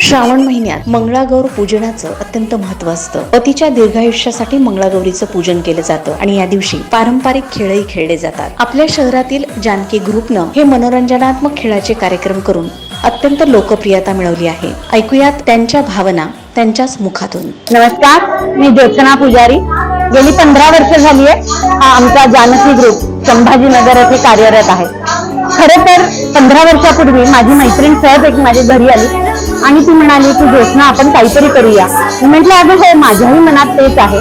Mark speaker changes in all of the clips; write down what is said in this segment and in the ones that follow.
Speaker 1: श्रावण महिन्यात मंगळागौर पूजनाचं अत्यंत महत्त्व असतं. पतीच्या दीर्घायुष्यासाठी मंगळागौरीचं पूजन केलं जातं आणि या दिवशी पारंपरिक खेळही खेळले जातात. आपल्या शहरातील जानकी ग्रुपनं हे मनोरंजनात्मक खेळाचे कार्यक्रम करून अत्यंत लोकप्रियता मिळवली आहे. ऐकूयात त्यांच्या भावना त्यांच्याच मुखातून.
Speaker 2: नमस्कार मी ज्योत्सना पुजारी. गेली पंधरा वर्ष झाली आहे. हा आमचा जानकी ग्रुप संभाजीनगर येथे कार्यरत आहे. खरं तर पंधरा वर्षापूर्वी माझी मैत्रीण सहज एक माझ्या घरी आली. आणि ती म्हणाली की ज्योत्सना आपण काहीतरी करूया. मी म्हटलं अगं हो माझ्याही मनात तेच आहे.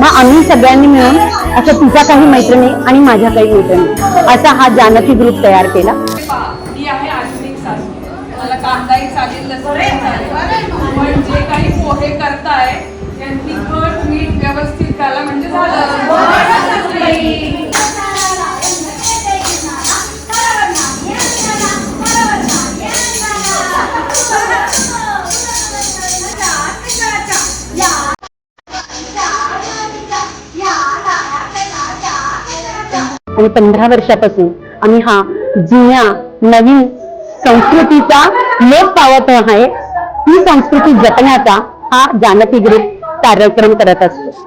Speaker 2: मग आम्ही सगळ्यांनी मिळून असं तिच्या काही मैत्रिणी आणि माझ्या काही मैत्रिणी असा हा जानकी ग्रुप तयार केला.
Speaker 3: कांदाही चालेल लसूणही चालेल. पण जे काही पोहे करताय त्यांनी तिखट मीठ व्यवस्थित
Speaker 2: आणि पंधरा वर्षापासून आम्ही हा जुन्या नवीन संस्कृतीचा लोप पावत आहे. ही संस्कृती जपण्याचा हा जानकी ग्रुप कार्यक्रम करत असतो.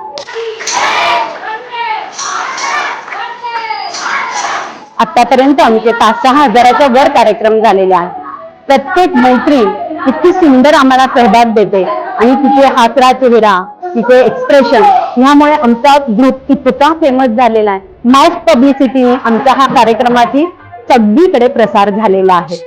Speaker 2: आतापर्यंत आमचे पाच सहा हजाराच्या वर कार्यक्रम झालेले आहेत. प्रत्येक मैत्रीण इतकी सुंदर आम्हाला सहभाग देते आणि तिचे हातरा चेहरा तिचे एक्सप्रेशन ह्यामुळे आमचा ग्रुप इतका फेमस झालेला आहे. मास पब्लिसिटीने आमचा हा कार्यक्रमाची सगळीकडे प्रसार झालेला आहे.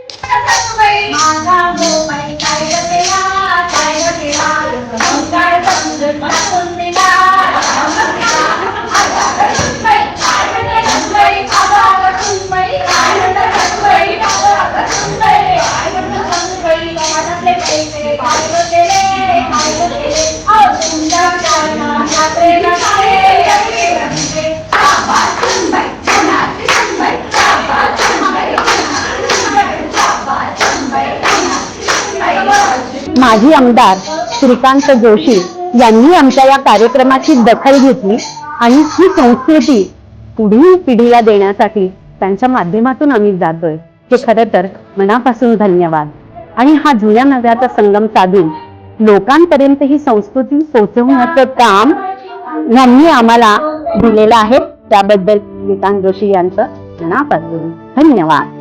Speaker 2: माजी आमदार श्रीकांत जोशी यांनी आमच्या या कार्यक्रमाची दखल घेतली आणि ही संस्कृती पुढील पिढीला देण्यासाठी त्यांच्या माध्यमातून आम्ही जातोय. हे खरं तर मनापासून धन्यवाद. आणि हा जुन्या नव्याचा संगम साधून लोकांपर्यंत ही संस्कृती पोहोचवण्याचं काम यांनी आम्हाला दिलेलं आहे. त्याबद्दल श्रीकांत जोशी यांचं मनापासून धन्यवाद.